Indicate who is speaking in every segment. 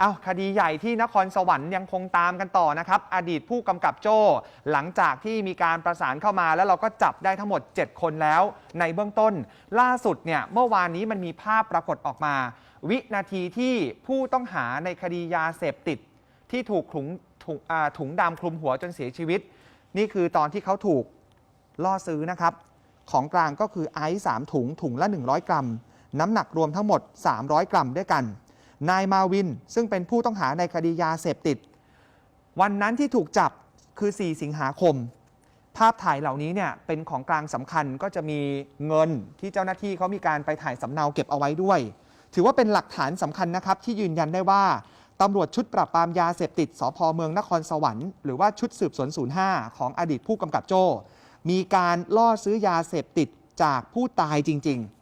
Speaker 1: เอาคดีใหญ่ที่นครสวรรค์ยังคงตามกันต่อนะครับ อดีตผู้กำกับโจ้ หลังจากที่มีการประสานเข้ามาแล้วเราก็จับได้ทั้งหมด 7 คนแล้ว ในเบื้องต้น ล่าสุดเนี่ยเมื่อวานนี้มันมีภาพปรากฏออกมา วินาทีที่ผู้ต้องหาในคดียาเสพติด ที่ถูกถุงถุงถุงดำคลุมหัวจนเสียชีวิต นี่คือตอนที่เขาถูกล่อซื้อนะครับ ของกลางก็คือไอซ์สามถุงถุงละ 100 กรัม น้ำหนักรวมทั้งหมด 300 กรัมด้วยกัน นายมาวิน ซึ่งเป็นผู้ต้องหาในคดียาเสพติด วันนั้นที่ถูกจับคือ 4 สิงหาคม ภาพถ่ายเหล่านี้เนี่ยเป็นของกลางสำคัญก็จะมีเงินที่เจ้าหน้าที่เขามีการไปถ่ายสำเนาเก็บเอาไว้ด้วย ถือว่าเป็นหลักฐานสำคัญนะครับที่ยืนยันได้ว่าตำรวจชุดปราบปรามยาเสพติดสพเมืองนครสวรรค์หรือว่าชุดสืบสวน 05 ของอดีตผู้กำกับโจ้มีการล่อซื้อยาเสพติดจากผู้ตายจริง ๆ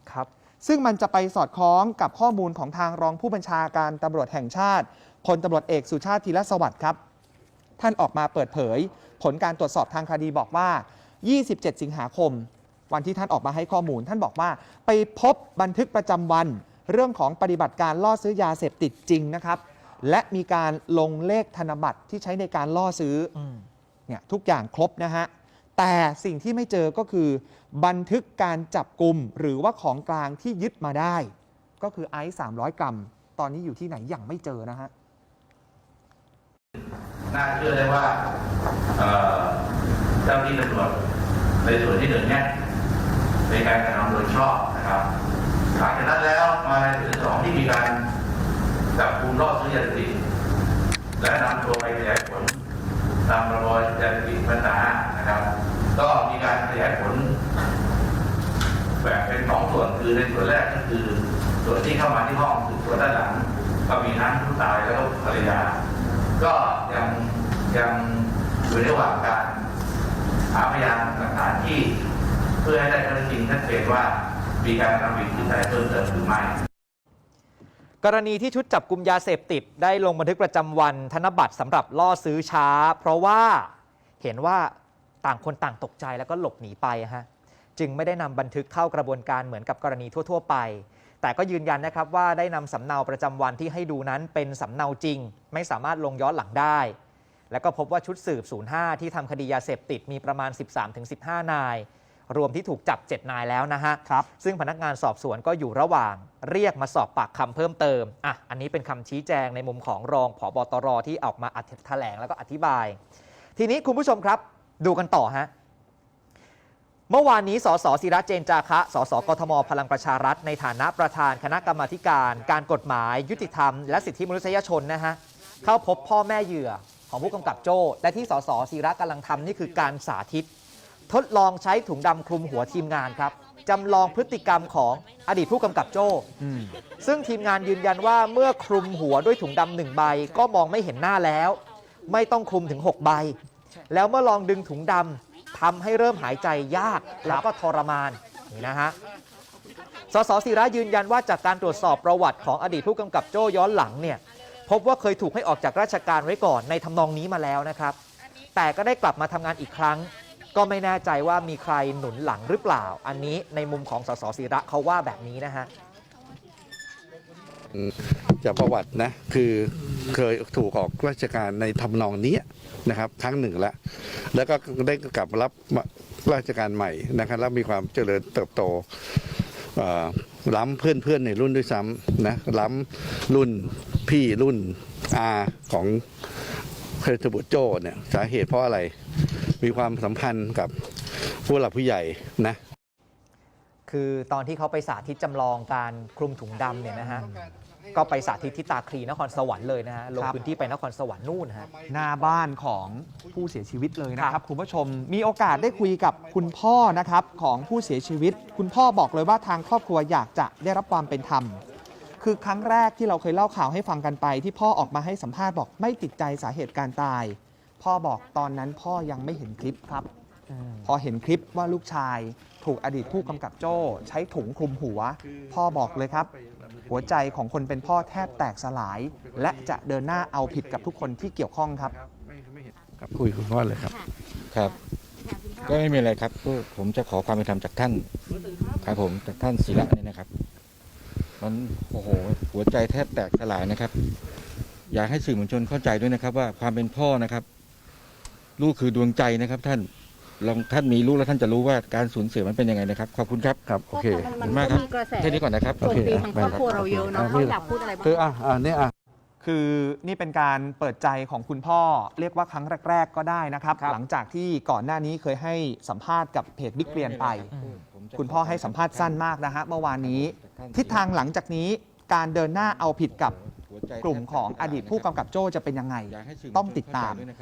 Speaker 1: ซึ่งมันจะไปสอดคล้องกับข้อมูลของทางรองผู้บัญชาการตำรวจแห่งชาติพลตำรวจเอกสุชาติธีรสวัสดิ์ครับ ท่านออกมาเปิดเผย ผลการตรวจสอบทางคดีบอกว่า 27 สิงหาคม วันที่ท่านออกมาให้ข้อมูล ท่านบอกว่า ไปพบบันทึกประจำวัน เรื่องของปฏิบัติการล่อซื้อยาเสพติดจริงนะครับ และมีการลงเลขธนบัตรที่ใช้ในการล่อซื้อ
Speaker 2: อืม
Speaker 1: เนี่ยทุกอย่างครบนะฮะ แต่สิ่งที่ไม่เจอก็คือ บันทึกการจับกลุ่มหรือว่าของกลางที่ยึดมาได้ ก็คือไอซ์300 กรัม ตอนนี้อยู่ที่ไหนยังไม่เจอนะฮะ
Speaker 3: น่าเชื่อได้ว่าเจ้าหน้าที่ตำรวจในส่วนที่หนึ่งเนี่ยเป็นการกระทำโดยชอบนะครับหลังจากนั้นแล้วมาในส่วนที่สองที่มีการจับกลุ่มล่อซื้อยาเสพติดและนำตัวไปขยายผล ตามประมวลยาเสพติดปัญหานะครับ ก็มีการขยายผลแบ่งเป็นสองส่วนคือในส่วนแรกก็คือ ส่วนที่เข้ามาที่ห้องคือส่วนด้านหลัง ก็มีทั้งผู้ตายแล้วก็ภรรยา ก็ยังยังอยู่ระหว่างการหาพยานหลักฐานที่ เพื่อให้ได้ข้อเท็จจริงชัดเจนว่ามีการทำผิดหรือใดเพิ่มเติมหรือไม่
Speaker 2: กรณีที่ชุดจับกลุ่มยาเสพติดได้ลงบันทึกประจำวันธนบัตรสำหรับล่อซื้อช้า เพราะว่าเห็นว่าต่างคนต่างตกใจแล้วก็หลบหนีไปฮะจึงไม่ได้นำบันทึกเข้ากระบวนการเหมือนกับกรณีทั่ว ๆ ไป แต่ก็ยืนยันนะครับว่าได้นำสำเนาประจำวันที่ให้ดูนั้นเป็นสำเนาจริง ไม่สามารถลงย้อนหลังได้ แล้วก็พบว่าชุดสืบ 05 ที่ทำคดียาเสพติดมีประมาณ 13-15 นาย รวมที่ถูกจับ 7 นายแล้วนะฮะ
Speaker 1: ครับ
Speaker 2: ซึ่งพนักงานสอบสวนก็อยู่ระหว่างเรียกมาสอบปากคำเพิ่มเติมอะอันนี้เป็นคำชี้แจงในมุมของรองผบตรที่ออกมาอธิแถลงแล้วก็อธิบาย ทีนี้คุณผู้ชมครับ ดูกันต่อฮะเมื่อวานนี้สสศิระเจนจาคะ สสกทม พลังประชารัฐ ในฐานะประธานคณะกรรมาธิการ การกฎหมาย ยุติธรรม และสิทธิมนุษยชนนะฮะเข้าพบพ่อแม่เหยื่อของผู้กำกับโจ้และที่สสศิระกำลังทำนี่คือการสาธิต ทดลองใช้ถุงดำคลุมหัวทีมงานครับจำลองพฤติกรรมของอดีตผู้กำกับโจ้ซึ่งทีมงานยืนยันว่าเมื่อคลุมหัวด้วยถุงดำหนึ่งใบ ก็มองไม่เห็นหน้าแล้ว ไม่ต้องคลุมถึง 6 ใบ แล้วเมื่อลองดึงถุงดำทำให้เริ่มหายใจยากแล้วก็ทรมานนี่นะฮะสสศิระยืนยันว่าจากการตรวจสอบประวัติของอดีตผู้กำกับโจ้ย้อนหลังเนี่ยพบว่าเคยถูกให้ออกจากราชการไว้ก่อนในทำนองนี้มาแล้วนะครับ แต่ก็ได้กลับมาทำงานอีกครั้ง ก็ไม่แน่ใจว่ามีใครหนุนหลังหรือเปล่า อันนี้ในมุมของสสศิระเขาว่าแบบนี้นะฮะ
Speaker 4: จากประวัตินะคือเคยถูกออกราชการในทำนองนี้นะครับครั้งหนึ่งแล้วแล้วก็ได้กลับมารับราชการใหม่นะครับแล้วมีความเจริญเติบโตล้ำเพื่อนๆในรุ่นด้วยซ้ำนะล้ำรุ่นพี่รุ่นอาของเพชรบุตรโจ้เนี่ยสาเหตุเพราะอะไร มีความสัมพันธ์กับผู้หลักผู้ใหญ่นะ
Speaker 2: คือตอนที่เขาไปสาธิตจำลองการคลุมถุงดำเนี่ยนะฮะก็ไปสาธิตที่ตาคลีนครสวรรค์เลยนะฮะลง
Speaker 1: ครับ
Speaker 2: พื้นที่ไปนครสวรรค์นู่นฮะ
Speaker 1: หน้าบ้านของผู้เสียชีวิตเลยนะค
Speaker 2: ครั
Speaker 1: รับบคุณผู้ชมมีโอกาสได้คุยกับคุณพ่อนะครับของผู้เสียชีวิต คุณพ่อบอกเลยว่าทางครอบครัวอยากจะได้รับความเป็นธรรม คือครั้งแรกที่เราเคยเล่าข่าวให้ฟังกันไป ที่พ่อออกมาให้สัมภาษณ์บอกไม่ติดใจสาเหตุการตาย พ่อบอกตอนนั้นพ่อยังไม่เห็นคลิปครับ พอเห็นคลิปว่าลูกชายถูกอดีตผู้กำกับโจ้ใช้ถุงคลุมหัว พ่อบอกเลยครับ หัวใจของคนเป็นพ่อแทบแตกสลาย และจะเดินหน้าเอาผิดกับทุกคนที่เกี่ยวข้องครับ
Speaker 4: ครับคุยกับคุณพ่อเลยครับ
Speaker 5: ครับ ก็ไม่มีอะไรครับก็ผมจะขอความเป็นธรรมจากท่านครับผมจากท่านศิระเนี่ยนะครับ มันโอ้โหหัวใจแทบแตกสลายนะครับ อยากให้สื่อมวลชนเข้าใจด้วยนะครับ ว่าความเป็นพ่อนะครับ ลูกคือดวงใจนะครับ ท่านลองท่านมีลูกแล้วท่านจะรู้ว่าการสูญเสียมันเป็นยังไงนะครับ ขอบคุณครับ
Speaker 4: ครับโอเค
Speaker 5: ขอบคุณมากครับ
Speaker 6: มีกระแส
Speaker 5: แค่นี้ก่อนนะครับ
Speaker 6: โจมตีทางครอบครัวเราเยอะเนาะเขาอยากพูดอะไรบ้าง
Speaker 4: คืออะอะเนี่ยอะ
Speaker 1: คือนี่เป็นการเปิดใจของคุณพ่อเรียกว่าครั้งแรก ๆ ก็ได้นะครับ
Speaker 2: ครับ
Speaker 1: หลังจากที่ก่อนหน้านี้เคยให้สัมภาษณ์กับเพจบิ๊กเปลี่ยนไป คุณพ่อให้สัมภาษณ์สั้นมากนะฮะเมื่อวานนี้ ทิศทางหลังจากนี้การเดินหน้าเอาผิดกับกลุ่มของอดีตผู้กำกับโจ้จะเป็นยังไง ต้องติดตาม